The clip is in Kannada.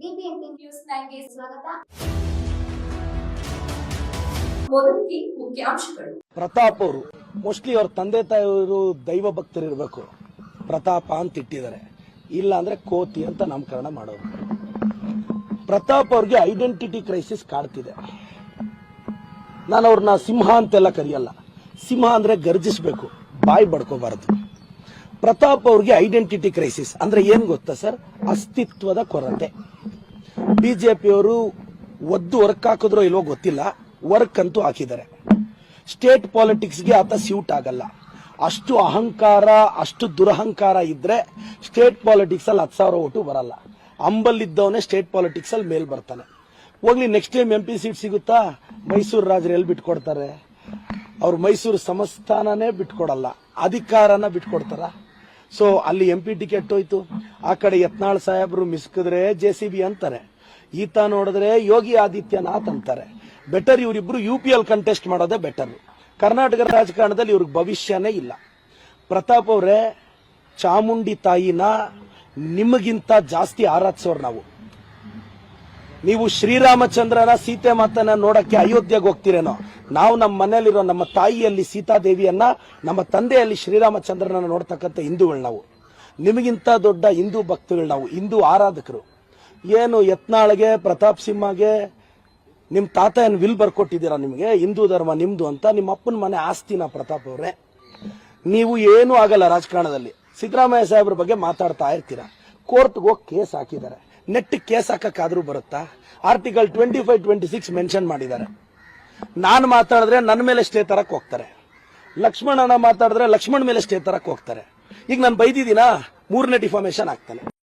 ನ್ಯೂಸ್ ಸ್ವಾಗತ. ಮುಖ್ಯಾಂಶಗಳು. ಪ್ರತಾಪ್ ಅವರು ಮೋಸ್ಟ್ಲಿ ಅವ್ರ ತಂದೆ ತಾಯಿಯವರು ದೈವ ಭಕ್ತರಿರ್ಬೇಕು ಪ್ರತಾಪ ಅಂತ ಇಟ್ಟಿದ್ದಾರೆ. ಇಲ್ಲ ಅಂದ್ರೆ ಕೋತಿ ಅಂತ ನಾಮಕರಣ ಮಾಡೋರು. ಪ್ರತಾಪ್ ಅವ್ರಿಗೆ ಐಡೆಂಟಿಟಿ ಕ್ರೈಸಿಸ್ ಕಾಡ್ತಿದೆ. ನಾನು ಅವ್ರನ್ನ ಸಿಂಹ ಅಂತೆಲ್ಲ ಕರೆಯಲ್ಲ. ಸಿಂಹ ಅಂದ್ರೆ ಗರ್ಜಿಸ್ಬೇಕು. ಬಾಯಿ ಬಡ್ಕೋಬಾರದು. ಪ್ರತಾಪ್ ಅವ್ರಿಗೆ ಐಡೆಂಟಿಟಿ ಕ್ರೈಸಿಸ್ ಅಂದ್ರೆ ಏನ್ ಗೊತ್ತಾ ಸರ್? ಅಸ್ತಿತ್ವದ ಕೊರತೆ. ಬಿಜೆಪಿಯವರು ಒದ್ದು ವರ್ಕ್ ಹಾಕಿದ್ರೋ ಇಲ್ವೋ ಗೊತ್ತಿಲ್ಲ. ವರ್ಕ್ ಅಂತೂ ಹಾಕಿದ್ದಾರೆ. ಸ್ಟೇಟ್ ಪಾಲಿಟಿಕ್ಸ್ಗೆ ಆತ ಸ್ಯೂಟ್ ಆಗಲ್ಲ. ಅಷ್ಟು ಅಹಂಕಾರ, ಅಷ್ಟು ದುರಹಂಕಾರ ಇದ್ರೆ ಸ್ಟೇಟ್ ಪಾಲಿಟಿಕ್ಸ್ ಅಲ್ಲಿ ಹತ್ತು ಸಾವಿರ ಓಟು ಬರಲ್ಲ. ಅಂಬಲ್ಲಿದ್ದವನೇ ಸ್ಟೇಟ್ ಪಾಲಿಟಿಕ್ಸ್ ಅಲ್ಲಿ ಮೇಲ್ ಬರ್ತಾನೆ. ಹೋಗ್ಲಿ next time M P seat ಸಿಗುತ್ತಾ? ಮೈಸೂರು ರಾಜರು ಎಲ್ಲಿ ಬಿಟ್ಕೊಡ್ತಾರೆ? ಅವ್ರು ಮೈಸೂರು ಸಮಸ್ಥಾನನೇ ಬಿಟ್ಕೊಡಲ್ಲ. ಅಧಿಕಾರನ ಬಿಟ್ಕೊಡ್ತಾರ? ಸೊ ಅಲ್ಲಿ ಎಂ ಪಿ ಟಿಕೆಟ್ ಹೋಯ್ತು ಆ ಕಡೆ ಯತ್ನಾಳ್ ಸಾಹೇಬ್ರು ಮಿಸ್ಕಿದ್ರೆ ಜೆ ಸಿ ಬಿ ಅಂತಾರೆ. ಈತ ನೋಡಿದ್ರೆ ಯೋಗಿ ಆದಿತ್ಯನಾಥ್ ಅಂತಾರೆ. ಬೆಟರ್ ಇವರಿಬ್ರು ಯು ಪಿ ಎಲ್ ಕಂಟೆಸ್ಟ್ ಮಾಡೋದೇ ಬೆಟರ್ ಕರ್ನಾಟಕ ರಾಜಕಾರಣದಲ್ಲಿ ಇವ್ರಿಗೆ ಭವಿಷ್ಯನೇ ಇಲ್ಲ. ಪ್ರತಾಪ್ ಅವರೇ, ಚಾಮುಂಡಿ ತಾಯಿನ ನಿಮಗಿಂತ ಜಾಸ್ತಿ ಆರಾಧಿಸೋರು ನಾವು. ನೀವು ಶ್ರೀರಾಮಚಂದ್ರನ ಸೀತೆ ಮಾತನ್ನ ನೋಡಕ್ಕೆ ಅಯೋಧ್ಯೆಗೆ ಹೋಗ್ತಿರೇನೋ? ನಾವು ನಮ್ಮ ಮನೆಯಲ್ಲಿರೋ ನಮ್ಮ ತಾಯಿಯಲ್ಲಿ ಸೀತಾದೇವಿಯನ್ನ, ನಮ್ಮ ತಂದೆಯಲ್ಲಿ ಶ್ರೀರಾಮಚಂದ್ರನ ನೋಡ್ತಕ್ಕಂಥ ಹಿಂದೂಗಳು ನಾವು. ನಿಮಗಿಂತ ದೊಡ್ಡ ಹಿಂದೂ ಭಕ್ತಗಳು ನಾವು, ಹಿಂದೂ ಆರಾಧಕರು. ಏನು ಯತ್ನಾಳ್ಗೆ, ಪ್ರತಾಪ್ ಸಿಂಹಗೆ ನಿಮ್ಮ ತಾತ ಏನು ವಿಲ್ ಬರ್ಕೊಟ್ಟಿದ್ದೀರಾ ನಿಮಗೆ? ಹಿಂದೂ ಧರ್ಮ ನಿಮ್ದು ಅಂತ ನಿಮ್ಮ ಅಪ್ಪನ ಮನೆ ಆಸ್ತಿನ ಪ್ರತಾಪ್ ಅವರೇ. ನೀವು ಏನೂ ಆಗಲ್ಲ ರಾಜಕಾರಣದಲ್ಲಿ. ಸಿದ್ದರಾಮಯ್ಯ ಸಾಹೇಬ್ರ ಬಗ್ಗೆ ಮಾತಾಡ್ತಾ ಇರ್ತೀರಾ? ಕೋರ್ಟ್ಗೆ ಹೋಗಿ ಕೇಸ್ ಹಾಕಿದ್ದಾರೆ. ನೆಟ್ ಕೇಸ್ ಹಾಕಕ್ಕಾದ್ರೂ ಬರುತ್ತಾ? Article twenty five twenty six mention ಮಾಡಿದ್ದಾರೆ. ನಾನು ಮಾತಾಡಿದ್ರೆ ನನ್ನ ಮೇಲೆ ಸ್ಟೇ ತರಕ್ಕೆ ಹೋಗ್ತಾರೆ. ಲಕ್ಷ್ಮಣನ ಮಾತಾಡಿದ್ರೆ ಲಕ್ಷ್ಮಣ್ ಮೇಲೆ ಸ್ಟೇ ತರಕ್ಕೆ ಹೋಗ್ತಾರೆ. ಈಗ ನಾನು ಬೈದಿದ್ದೀನಾ? ಮೂರನೇ ಡಿಫಾರ್ಮೇಶನ್ ಆಗ್ತಾನೆ.